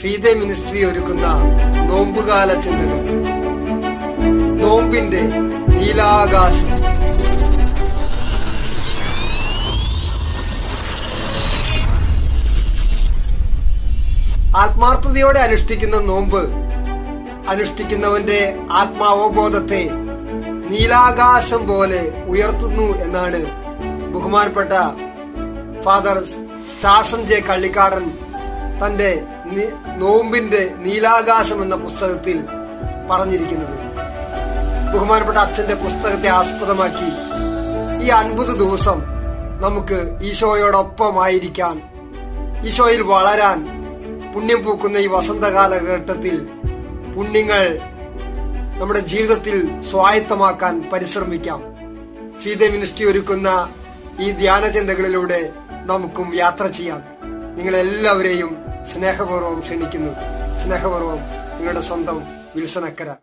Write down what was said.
ഫീതെ ministry ഒരുക്കുന്ന നോമ്പുകാല ചിന്തകൾ നോമ്പിന്റെ നീലാകാശം. ആത്മാർത്ഥതയോടെ അനുഷ്ഠിക്കുന്ന നോമ്പ് അനുഷ്ഠിക്കുന്നവന്റെ ആത്മാവബോധത്തെ നീലാകാശം പോലെ ഉയർത്തുന്നു എന്നാണ് ബഹുമാനപ്പെട്ട ഫാദർ സ്റ്റാഷൻ ജെ കള്ളിക്കാടൻ തന്റെ നോമ്പിന്റെ നീലാകാശം എന്ന പുസ്തകത്തിൽ പറഞ്ഞിരിക്കുന്നത്. ബഹുമാനപ്പെട്ട അച്ഛന്റെ പുസ്തകത്തെ ആസ്പദമാക്കി ഈ അൻപത് ദിവസം നമുക്ക് ഈശോയോടൊപ്പമായിരിക്കാൻ ഈശോയിൽ വളരാൻ പുണ്യം പൂക്കുന്ന ഈ വസന്തകാലഘട്ടത്തിൽ പുണ്യങ്ങൾ നമ്മുടെ ജീവിതത്തിൽ സ്വായത്തമാക്കാൻ പരിശ്രമിക്കാം. ഫീതെ മിനിസ്ട്രി ഒരുക്കുന്ന ഈ ധ്യാന ചിന്തകളിലൂടെ നമുക്കും യാത്ര ചെയ്യാം. നിങ്ങളെല്ലാവരെയും സ്നേഹപൂർവം ക്ഷണിക്കുന്നു. സ്നേഹപൂർവം നിങ്ങളുടെ സ്വന്തം വിൽസനക്കര